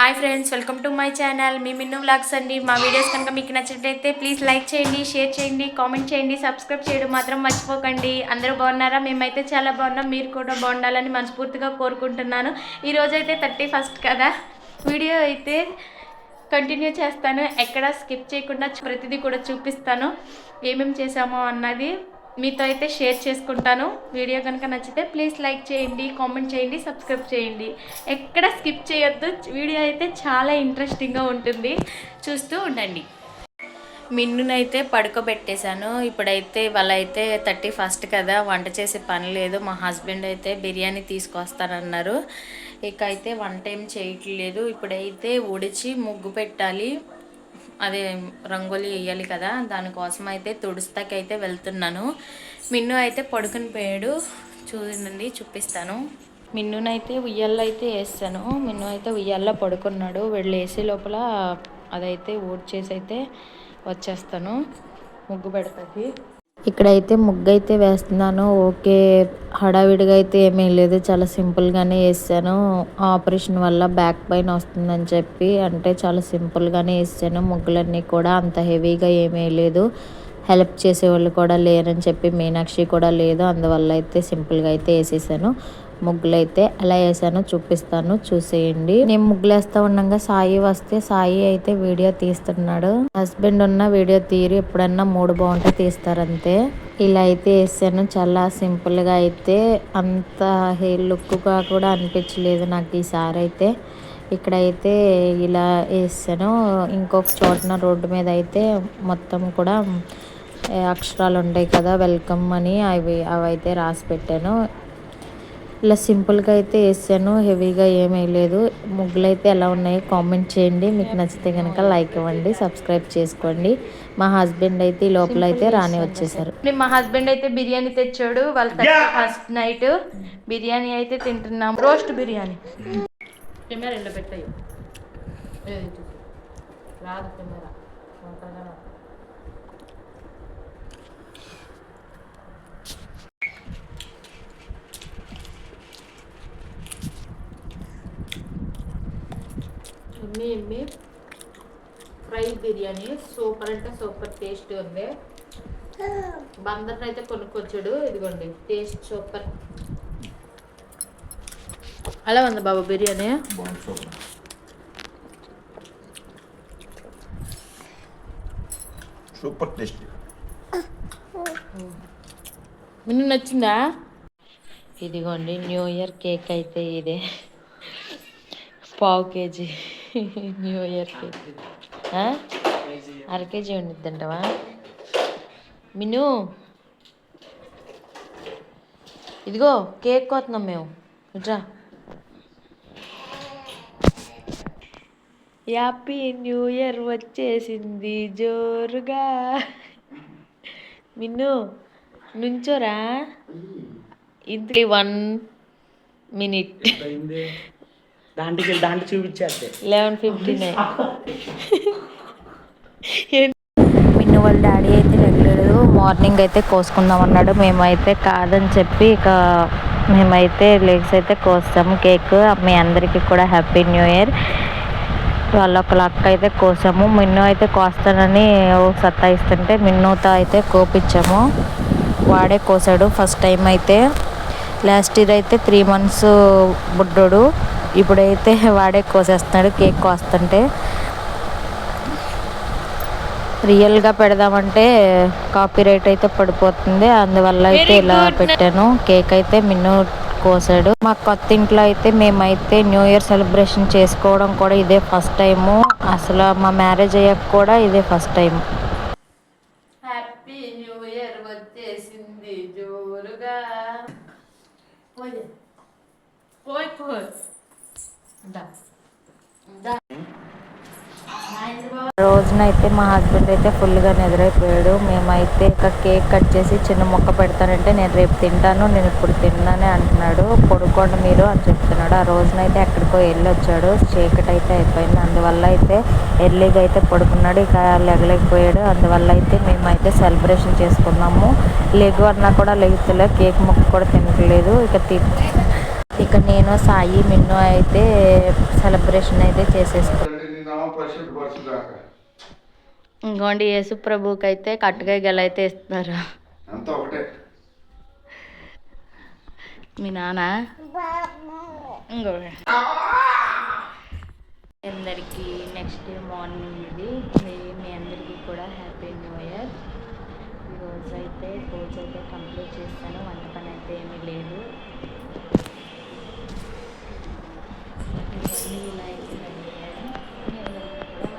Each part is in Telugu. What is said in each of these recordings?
Hi friends welcome to my channel me Minnu vlogs అండి. మా వీడియోస్ కనుక మీకు నచ్చినట్లయితే ప్లీజ్ లైక్ చేయండి షేర్ చేయండి కామెంట్ చేయండి సబ్స్క్రైబ్ చేయడం మాత్రం మర్చిపోకండి. అందరూ బాగున్నారా? మేమైతే చాలా బాగున్నాం. మీరు కూడా బాగుండాలని మనస్ఫూర్తిగా కోరుకుంటున్నాను. ఈరోజైతే థర్టీ ఫస్ట్ కదా. వీడియో అయితే కంటిన్యూ చేస్తాను. ఎక్కడ స్కిప్ చేయకుండా ప్రతిదీ కూడా చూపిస్తాను. ఏమేమి చేసామో అన్నది మీతో అయితే షేర్ చేసుకుంటాను. వీడియో కనుక నచ్చితే ప్లీజ్ లైక్ చేయండి కామెంట్ చేయండి సబ్స్క్రైబ్ చేయండి. ఎక్కడ స్కిప్ చేయొద్దు. వీడియో అయితే చాలా ఇంట్రెస్టింగ్గా ఉంటుంది. చూస్తూ ఉండండి. మిన్నునైతే పడుకోబెట్టేశాను. ఇప్పుడైతే వాళ్ళైతే థర్టీ ఫస్ట్ కదా. వంట చేసే పని లేదు. మా హస్బెండ్ అయితే బిర్యానీ తీసుకొస్తానన్నారు ఇక అయితే వంట ఏం చేయట్లేదు. ఇప్పుడైతే ఉడిచి ముగ్గు పెట్టాలి. అదే రంగోలీ వేయాలి కదా దానికోసం అయితే తుడుస్తాకైతే వెళ్తున్నాను. మిన్ను అయితే పడుకుని పోయాడు. చూడండి చూపిస్తాను. మిన్నునైతే ఉయ్యాల్లో అయితే వేస్తాను. మిన్ను అయితే ఉయ్యాల్లో పడుకున్నాడు. వెళ్ళి వేసే లోపల అదైతే ఊడ్చేసి అయితే వచ్చేస్తాను. ముగ్గు పెడుతుంది. ఇక్కడైతే ముగ్గు అయితే వేస్తున్నాను. ఓకే హడావిడిగా అయితే ఏమీ లేదు. చాలా సింపుల్గానే వేసాను. ఆపరేషన్ వల్ల బ్యాక్ పైన వస్తుందని చెప్పి అంటే చాలా సింపుల్గానే వేసాను. ముగ్గులన్నీ కూడా అంత హెవీగా ఏమీ లేదు. హెల్ప్ చేసేవాళ్ళు కూడా లేరని చెప్పి మీనాక్షి కూడా లేదు. అందువల్ల అయితే సింపుల్గా అయితే వేసేసాను. ముగ్గులు అయితే ఎలా వేసానో చూపిస్తాను. చూసేయండి. నేను ముగ్గులు వేస్తా ఉండగా సాయి వస్తే సాయి అయితే వీడియో తీస్తున్నాడు. హస్బెండ్ ఉన్న వీడియో తీరి ఎప్పుడన్నా మూడు బాగుంటే తీస్తారంతే. ఇలా అయితే వేసాను. చాలా సింపుల్గా అయితే అంత హెయిర్ లుక్గా కూడా అనిపించలేదు నాకు ఈసారి అయితే. ఇక్కడైతే ఇలా వేసాను. ఇంకొక చోటన రోడ్డు మీద అయితే మొత్తం కూడా అక్షరాలు ఉంటాయి కదా వెల్కమ్ అని అవి అవైతే రాసి పెట్టాను. ఇలా సింపుల్గా అయితే వేసాను. హెవీగా ఏమీ లేదు. ముగ్గులు అయితే ఎలా ఉన్నాయో కామెంట్ చేయండి. మీకు నచ్చితే కనుక లైక్ ఇవ్వండి సబ్స్క్రైబ్ చేసుకోండి. మా హస్బెండ్ అయితే ఈ లోపల అయితే రాని వచ్చేసారు. మా హస్బెండ్ అయితే బిర్యానీ తెచ్చాడు. వాళ్ళ ఫస్ట్ నైట్ బిర్యానీ అయితే తింటున్నాం. రోస్ట్ బిర్యానీ. కెమెరా పెట్టాయి. రాదు కెమెరా. ఎమ్మి ఫ్రై బిర్యానీ సూపర్ అంటే సూపర్ టేస్ట్ ఉంది. బందర్ అయితే కొనుక్కొచ్చాడు ఇదిగోండి టేస్ట్ సూపర్. అలా ఉంది బాబు బిర్యానీ. సూపర్. టేస్టీ. మిన్ను నచ్చిందా? ఇదిగోండి న్యూ ఇయర్ కేక్ అయితే ఇదే. పావు కేజీ. న్యూ ఇయర్ కేక్ ఆ? అర కేజీ ఉండిద్దంటవా మిను. ఇదిగో కేక్ కోతున్నాం మేము. ఇట్రా హ్యాపీ న్యూ ఇయర్ వచ్చేసింది జోరుగా. మిన్ను నుంచోరా. ఇది వన్ మినిట్. దాంట్కి దాంట్లో చూపించేద్దే లెవెన్ ఫిఫ్టీ నైన్ మిన్ను వాళ్ళ డాడీ అయితే వెళ్ళలేదు మార్నింగ్ అయితే కోసుకుందాం అన్నాడు. మేమైతే కాదని చెప్పి ఇక మేమైతే లెగ్స్ అయితే కోస్తాము కేక్. మీ అందరికీ కూడా హ్యాపీ న్యూ ఇయర్. వాళ్ళ ఒకళ్ళ అక్క అయితే కోసాము. మిన్ను అయితే కోస్తానని సత్తాయిస్తుంటే మిన్నుతో అయితే కోపించాము. వాడే కోసాడు ఫస్ట్ టైం అయితే. లాస్ట్ ఇయర్ అయితే త్రీ మంత్స్ బుడ్డోడు. ఇప్పుడైతే వాడే కోసేస్తున్నాడు కేక్ కోస్తుంటే. రియల్గా పెడదామంటే కాపీ రైట్ అయితే పడిపోతుంది అందువల్ల అయితే ఇలా పెట్టాను. కేక్ అయితే మిన్ను కోసాడు. మా కొత్త ఇంట్లో అయితే మేమైతే న్యూ ఇయర్ సెలబ్రేషన్ చేసుకోవడం కూడా ఇదే ఫస్ట్ టైము. అసలు మా మ్యారేజ్ అయ్యాక కూడా ఇదే first time happy new year వచ్చేసింది జోరుగా. పోయి పోయి. రోజునైతే మా హస్బెండ్ అయితే ఫుల్గా నిద్రైపోయాడు. మేమైతే ఇక కేక్ కట్ చేసి చిన్న మొక్క పెడతానంటే నేను రేపు తింటాను నేను ఇప్పుడు తిన్నానే అంటున్నాడు. పడుకోండి మీరు అని చెప్తున్నాడు. ఆ రోజునైతే ఎక్కడికో వెళ్ళి వచ్చాడు చీకటి అయితే అయిపోయింది. అందువల్ల అయితే ఎర్లీగా అయితే పడుకున్నాడు. ఇక లెగలేకపోయాడు. అందువల్ల అయితే మేమైతే సెలబ్రేషన్ చేసుకున్నాము. లెగు అన్నా కూడా లెగుతలే కేక్ మొక్క కూడా తినట్లేదు. ఇక తి ఇక నేను సాయి మిన్ను అయితే సెలబ్రేషన్ అయితే చేసేసుకున్నాం తండ్రి నీ నామం పరిశుద్ధపరచుగాక ఇంకోండి యేసు ప్రభుకి అయితే కట్టుకాయ గెల అయితే ఇస్తున్నారు అంతా ఒకటే. మీ నాన్న ఇంకో అందరికీ నెక్స్ట్ డే మార్నింగ్ ఇది. మీ- అందరికీ కూడా హ్యాపీ న్యూ ఇయర్ ఈరోజు అయితే పూజ అయితే కంప్లీట్ చేస్తాను. వంట పని అయితే ఏమీ లేదు. ఇవన్నీ ఇలా అయితే రెడీ అయ్యాయి. మీ అందరికీ కూడా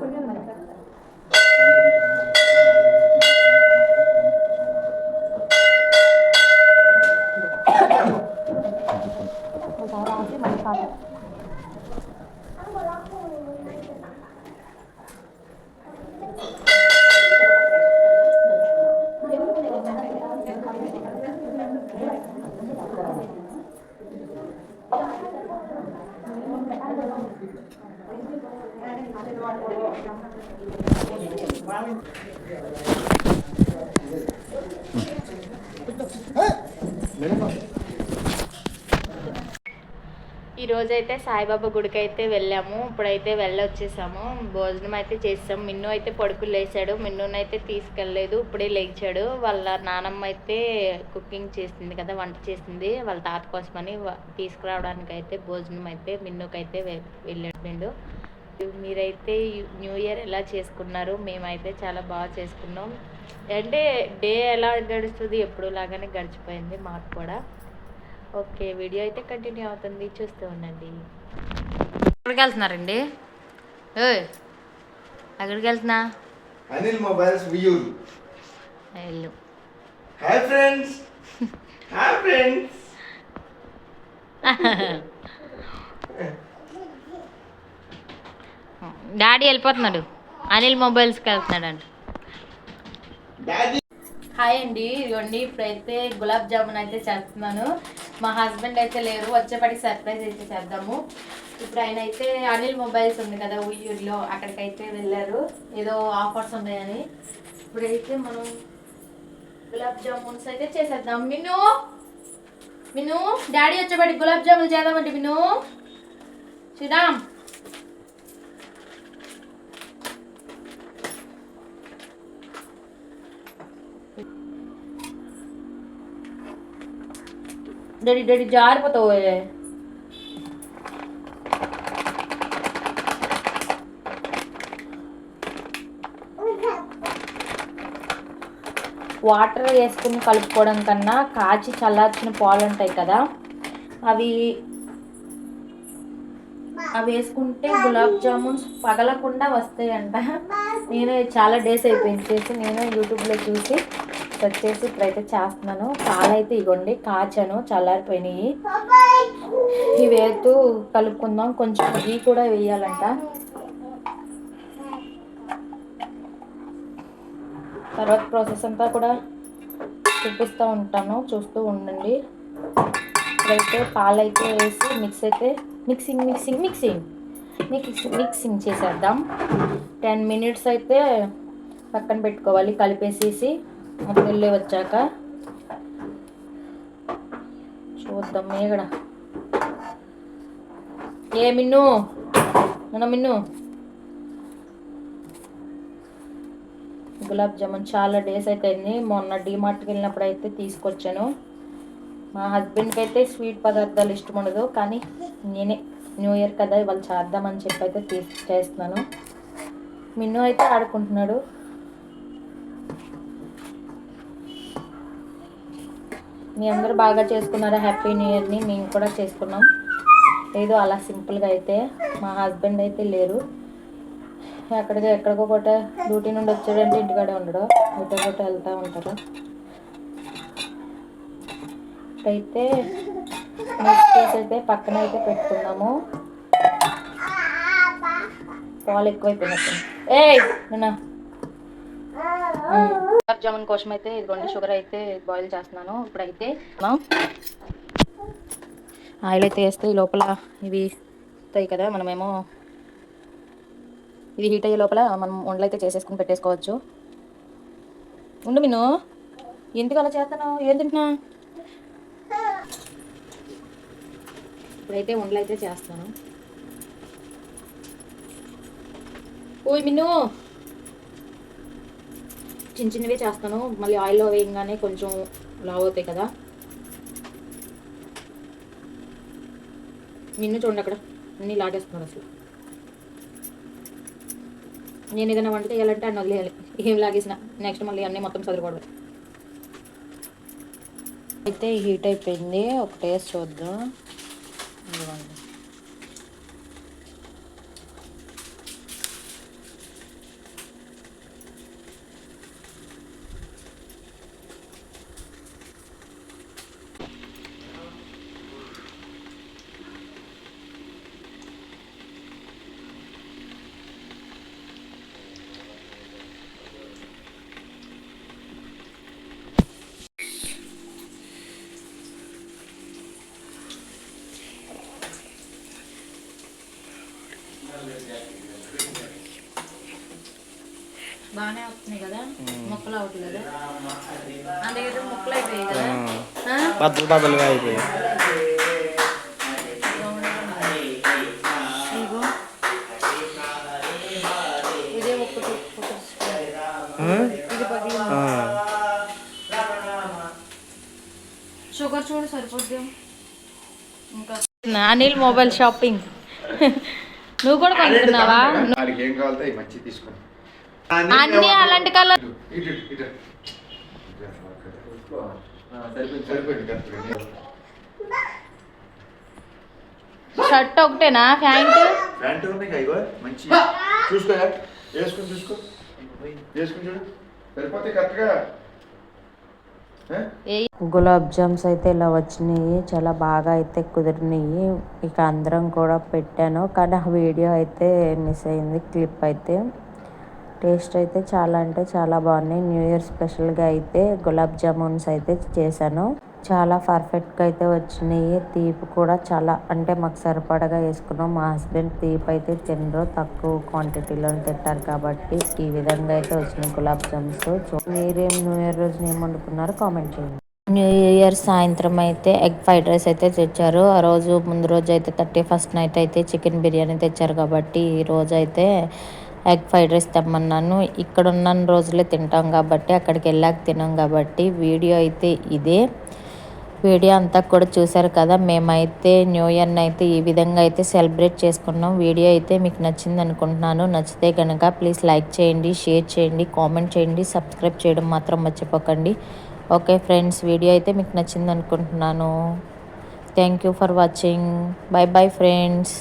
కొంచెం Hey! ఈరోజు అయితే సాయిబాబా గుడికి అయితే వెళ్ళాము. ఇప్పుడైతే వెళ్ళొచ్చేసాము. భోజనం అయితే చేసాము మిన్ను అయితే పడుకులు లేచాడు. మిన్నునైతే తీసుకెళ్ళలేదు. ఇప్పుడే లేచాడు. వాళ్ళ నానమ్మ అయితే కుకింగ్ చేసింది కదా వంట చేసింది వాళ్ళ తాత కోసమని తీసుకురావడానికి అయితే భోజనం అయితే మిన్నుకైతే వె- వెళ్ళాడు మీరైతే న్యూ ఇయర్ ఎలా చేసుకున్నారు? మేమైతే చాలా బాగా చేసుకున్నాం. అంటే డే ఎలా గడుస్తుంది? ఎప్పుడు లాగానే గడిచిపోయింది మాకు కూడా. ఓకే వీడియో అయితే కంటిన్యూ అవుతుంది. చూస్తూ ఉండండి. ఎక్కడికి వెళ్తున్నారండి ఎక్కడికి వెళ్తున్నా అనిల్ మొబైల్స్ వియూర్. వెళ్ళు. Hi friends. Hi friends. Daddy వెళ్ళిపోతున్నాడు. అనిల్ మొబైల్స్కి వెళ్తున్నాడు అంట డాడీ. హాయ్ అండి ఇదిగోండి ఇప్పుడైతే గులాబ్ జామున్ అయితే చేస్తున్నాను. మా హస్బెండ్ అయితే లేరు వచ్చేపటికి సర్ప్రైజ్ అయితే చేద్దాము ఇప్పుడు ఆయన అయితే అనిల్ మొబైల్స్ ఉంది కదా ఉయ్యూరులో అక్కడికైతే వెళ్ళారు. ఏదో ఆఫర్స్ ఉన్నాయని. ఇప్పుడైతే మనం గులాబ్ జామున్స్ అయితే చేసేద్దాం. మిను మిను డాడీ వచ్చేపటికి గులాబ్ జామున్ చేద్దామండి మిను శ్రీరామ్ డాడీ డాడీ జారిపోతావు వాటర్ వేసుకుని కలుపుకోవడం కన్నా కాచి చల్లార్చిన పాలు ఉంటాయి కదా అవి అవి వేసుకుంటే గులాబ్ జామున్స్ పగలకుండా వస్తాయంట. నేను చాలా డేస్ అయిపోయింది చేసి నేను యూట్యూబ్లో చూసి వచ్చేసి ఇప్పుడైతే చేస్తున్నాను. పాలైతే ఇగోండి కాచాను చల్లారిపోయినాయి. ఇవి వేస్తూ కలుపుకుందాం. కొంచెం గీ కూడా వేయాలంట. తర్వాత ప్రాసెస్ అంతా కూడా చూపిస్తూ ఉంటాను. చూస్తూ ఉండండి. ఇప్పుడైతే పాలైతే వేసి మిక్స్ అయితే mixing mixing mixing. Mix mixing చేసేద్దాం. టెన్ మినిట్స్ అయితే పక్కన పెట్టుకోవాలి కలిపేసేసి. వెళ్ళి వచ్చాక చూద్దాం మేగడ. ఏ మిన్ను? మన మిన్ను? గులాబ్ జామున్ చాలా డేస్ అయిపోయింది. మొన్న డీమార్ట్కి వెళ్ళినప్పుడు అయితే తీసుకొచ్చాను. మా హస్బెండ్కి అయితే స్వీట్ పదార్థాలు ఇష్టం ఉండదు కానీ నేనే న్యూ ఇయర్ కదా ఇవాళ చేద్దామని చెప్పి అయితే తీసి చేస్తున్నాను. మిన్ను అయితే ఆడుకుంటున్నాడు. మీ అందరూ బాగా చేసుకున్నారా? హ్యాపీ న్యూ ఇయర్ని మేము కూడా చేసుకున్నాం. ఏదో అలా సింపుల్గా అయితే మా హస్బెండ్ అయితే లేరు. ఎక్కడికి ఎక్కడికో పూట డ్యూటీ నుండి వచ్చాడంటే ఇంటికాడే ఉండడు. ఒకటో పూట వెళ్తూ ఉంటారు. అయితే నెక్స్ట్ డేస్ అయితే పక్కన అయితే పెట్టుకున్నాము. పాలు ఎక్కువైపోయినట్టు ఏ నిన్న. గులాబ్ జామున్ కోసం అయితే ఇదిగోండి షుగర్ అయితే బాయిల్ చేస్తున్నాను. ఇప్పుడైతే ఆయిల్ అయితే వేస్తే ఈ లోపల ఇవి అవుతాయి కదా మనమేమో ఇది హీట్ అయ్యే లోపల మనం ఉండలు అయితే చేసేసుకుని పెట్టేసుకోవచ్చు. ఉండు మీను ఎందుకు అలా చేస్తాను ఏం తింటున్నా? ఇప్పుడైతే ఉండలు అయితే చేస్తాను. ఓయ్ మిన్ను చిన్న చిన్నవే చేస్తాను. మళ్ళీ ఆయిల్లో వేయగానే కొంచెం లావ్ అవుతాయి కదా. నిన్ను చూడండి అక్కడ. అన్నీ లాగేస్తున్నాను అసలు. నేను ఏదైనా వంట చేయాలంటే అన్న వదిలేయాలి. ఏం లాగేసిన. నెక్స్ట్ మళ్ళీ అన్నీ మొత్తం చదువుకోవడం అయితే హీట్ అయిపోయింది. ఒక టేస్ట్ చూద్దాం ఇదిగోండి. బాగానే వస్తున్నాయి కదా మొక్కలు అవ్వట్లేదు అంటే ఏదో మొక్కలు అయిపోయాయి కదా? బద్దలు బద్దలుగా అయిపోయాయి. ఇదే ఒక్కటి ఒకటి. ఇది పది షుగర్ చూడు సరిపోద్ది. ఇంకా అనిల్ మొబైల్ షాపింగ్. నువ్వు కూడా కొనుక్కున్నావా? వాడికి ఏం కావాలో అవి మంచి తీసుకోండి అన్ని అలాంటి కలర్. షర్ట్ ఒకటేనా? ప్యాంట్? ప్యాంటు ఉన్నాయి ఇగో మంచి. చూసుకో వేసుకుని చూసుకో. వేసుకుని చూడు. సరిపోతే కరెక్ట్గా. గులాబ్ జామ్స్ అయితే ఇలా వచ్చినాయి చాలా బాగా అయితే కుదిరినాయి. ఇక అందరం కూడా పెట్టాను కానీ ఆ వీడియో అయితే మిస్ అయింది క్లిప్ అయితే. టేస్ట్ అయితే చాలా అంటే చాలా బాగున్నాయి. న్యూ ఇయర్ స్పెషల్గా అయితే గులాబ్ జామున్స్ అయితే చేశాను. చాలా పర్ఫెక్ట్గా అయితే వచ్చినాయి. తీపి కూడా చాలా అంటే మాకు సరిపడగా వేసుకున్నాం. మా హస్బెండ్ తీపి అయితే తినరు. తక్కువ క్వాంటిటీలో తింటారు కాబట్టి ఈ విధంగా అయితే వచ్చినాయి గులాబ్ జామ్స్. మీరేం న్యూ ఇయర్ రోజున ఏం వండుకున్నారో కామెంట్ చేయండి. న్యూ ఇయర్ సాయంత్రం అయితే ఎగ్ ఫ్రైడ్ రైస్ అయితే తెచ్చారు. ఆ రోజు ముందు రోజు అయితే థర్టీ ఫస్ట్ నైట్ అయితే చికెన్ బిర్యానీ తెచ్చారు కాబట్టి ఈ రోజు అయితే ఎగ్ ఫ్రైడ్ రైస్ తెమ్మన్నాను. ఇక్కడ ఉన్న రోజులే తింటాం కాబట్టి అక్కడికి వెళ్ళాక తినాం కాబట్టి వీడియో అయితే ఇదే. వీడియో అంతా కూడా చూశారు కదా మేమైతే న్యూ ఇయర్ని అయితే ఈ విధంగా అయితే సెలబ్రేట్ చేసుకున్నాం. వీడియో అయితే మీకు నచ్చింది అనుకుంటున్నాను. నచ్చితే కనుక ప్లీజ్ లైక్ చేయండి షేర్ చేయండి కామెంట్ చేయండి సబ్స్క్రైబ్ చేయడం మాత్రం మర్చిపోకండి. ఓకే ఫ్రెండ్స్ వీడియో అయితే మీకు నచ్చింది అనుకుంటున్నాను. Thank you for watching. Bye bye friends.